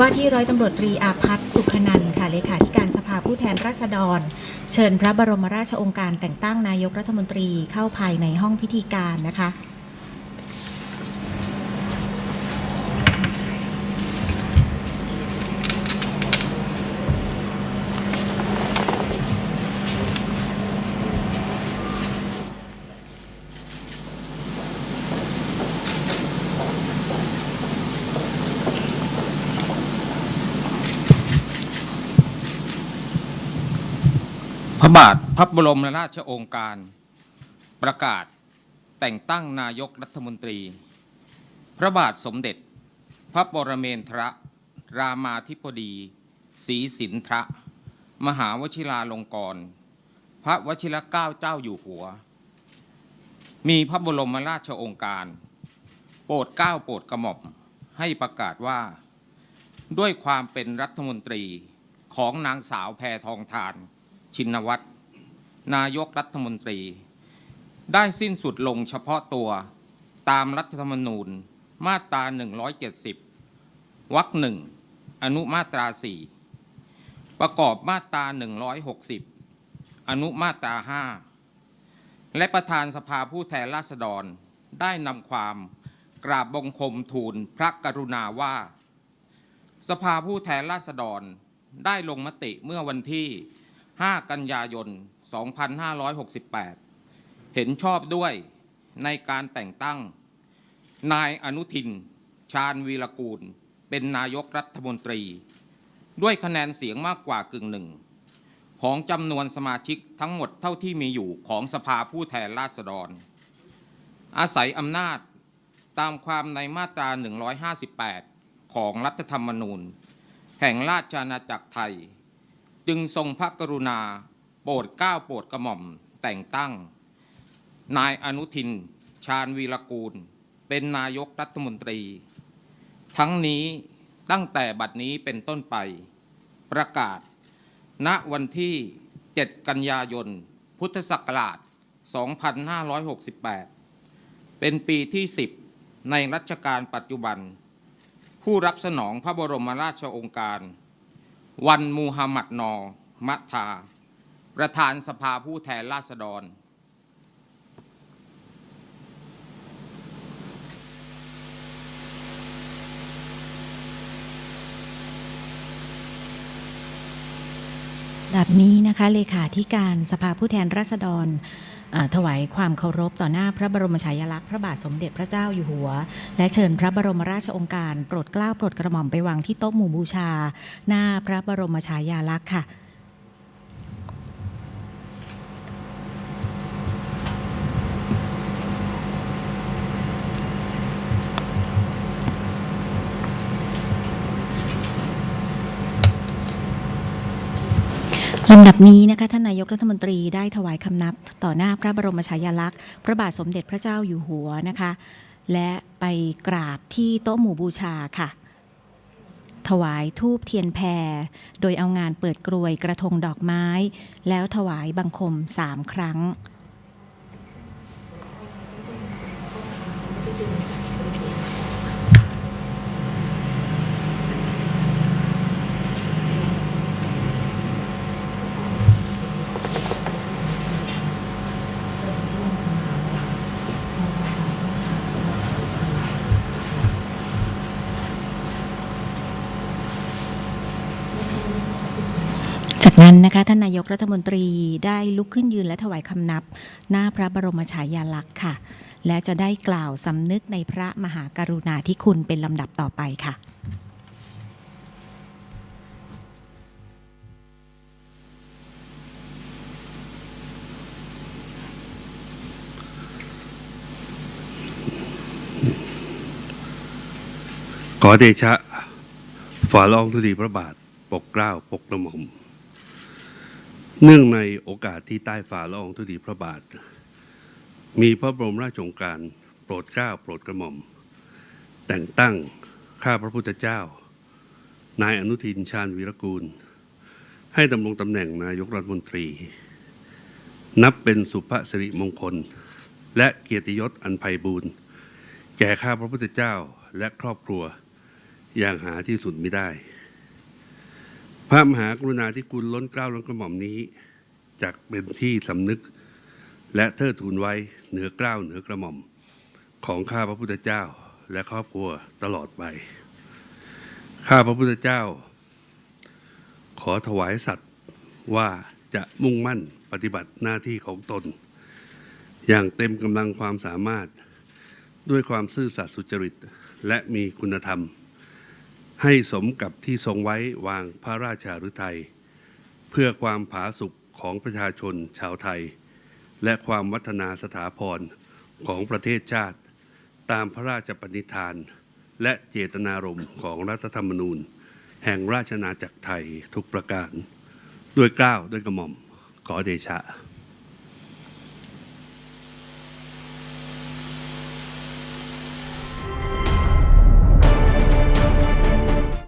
ว่าที่ร้อยตำรวจตรีอาพัฒน์สุขนันท์ค่ะเลขาธิการสภาผู้แทนราษฎร เชิญพระบรมราชองค์การแต่งตั้งนายกรัฐมนตรีเข้าภายในห้องพิธีการนะคะ พระบาทพระบรมราชโองการ ประกาศแต่งตั้งนายกรัฐมนตรี พระบาทสมเด็จ พระปรเมนทรรามาธิบดีศรีสินทรมหาวชิราลงกรณพระวชิรเกล้าเจ้าอยู่หัว มีพระบรมราชโองการ โปรดเกล้าโปรดกระหม่อมให้ประกาศว่า ด้วยความเป็นรัฐมนตรีของนางสาวแพทองทาน ชินวัตรนายกรัฐมนตรี ได้สิ้นสุดลงเฉพาะตัวตามรัฐธรรมนูญมาตรา 170 วรรคหนึ่งอนุมาตรา 4 ประกอบมาตรา 160 อนุมาตรา 5 และประธานสภาผู้แทนราษฎรได้นำความกราบบังคมทูลพระกรุณาว่า สภาผู้แทนราษฎรได้ลงมติเมื่อวันที่ 5 กันยายน 2568 เห็นชอบด้วยในการแต่งตั้ง นายอนุทิน ชาญวีรกูล เป็นนายกรัฐมนตรี ด้วยคะแนนเสียงมากกว่ากึ่งหนึ่ง ของจำนวนสมาชิกทั้งหมดเท่าที่มีอยู่ของสภาผู้แทนราษฎร อาศัยอำนาจตามความในมาตรา 158 ของรัฐธรรมนูญ แห่งราชอาณาจักรไทย จึงทรงพระกรุณา โปรดเกล้าโปรดกระหม่อมแต่งตั้ง นายอนุทิน ชาญวีรกูล เป็นนายกรัฐมนตรี ทั้งนี้ตั้งแต่บัดนี้เป็นต้นไป ประกาศ ณวันที่ 7 กันยายน พุทธศักราช 2568 เป็นปีที่ 10 ในรัชกาลปัจจุบัน ผู้รับสนองพระบรมราชโองการ วันมูฮัมหมัดนอมะทา ประธานสภาผู้แทนราษฎร แบบนี้นะคะเลขาธิการสภาผู้แทนราษฎร ถวายความเคารพต่อหน้าพระบรมฉายาลักษณ์พระบาทสมเด็จพระเจ้าอยู่หัว และเชิญพระบรมราชองการโปรดเกล้าโปรดกระหม่อมไปวางที่โต๊ะหมู่บูชา หน้าพระบรมฉายาลักษณ์ค่ะ ลำดับนี้นะคะท่านนายกรัฐมนตรีได้ถวายคำนับ ต่อหน้าพระบรมฉายาลักษณ์ พระบาทสมเด็จพระเจ้าอยู่หัวนะคะ และไปกราบที่โต๊ะหมู่บูชาค่ะ ถวายทูบเทียนแพร โดยเอางานเปิดกรวยกระทงดอกไม้ แล้วถวายบังคมสามครั้ง จากนั้นนะคะท่านนายกรัฐมนตรีได้ลุกขึ้นยืนและถวายคำนับ หน้าพระบรมฉายาลักษณ์ค่ะ และจะได้กล่าวสำนึกในพระมหากรุณาธิคุณเป็นลำดับต่อไปค่ะขอเดชะฝ่าลอองธุลีพระบาท ปกเกล้า ปกกระหม่อม เนื่องในโอกาสที่ใต้ฝ่าละอองธุลีพระบาท มีพระบรมราชโองการโปรดเกล้าโปรดกระหม่อม แต่งตั้งข้าพระพุทธเจ้า นายอนุทินชาญวีรกูล ให้ดำรงตำแหน่งนายกรัฐมนตรี นับเป็นสุภสิริมงคล และเกียรติยศอันไพบูรณ์แก่ข้าพระพุทธเจ้าและครอบครัวอย่างหาที่สุดไม่ได้ พระมหากรุณาธิคุณล้นเกล้าล้นกระหม่อมนี้จักเป็นที่สำนึก และเทิดทูนไว้เหนือเกล้าเหนือกระหม่อม ของข้าพระพุทธเจ้าและครอบครัวตลอดไป ข้าพระพุทธเจ้า ขอถวายสัตย์ว่าจะมุ่งมั่นปฏิบัติหน้าที่ของตน อย่างเต็มกำลังความสามารถด้วยความซื่อสัตย์สุจริต และมีคุณธรรม ให้สมกับที่ทรงไว้วางพระราชาฤทัย เพื่อความผาสุกของประชาชนชาวไทย และความวัฒนาสถาพรของประเทศชาติ ตามพระราชปณิธาน และเจตนารมณ์ของรัฐธรรมนูญ แห่งราชนาจักรไทยทุกประการ ด้วยกล้าวด้วยกระหม่อมขอเดชะ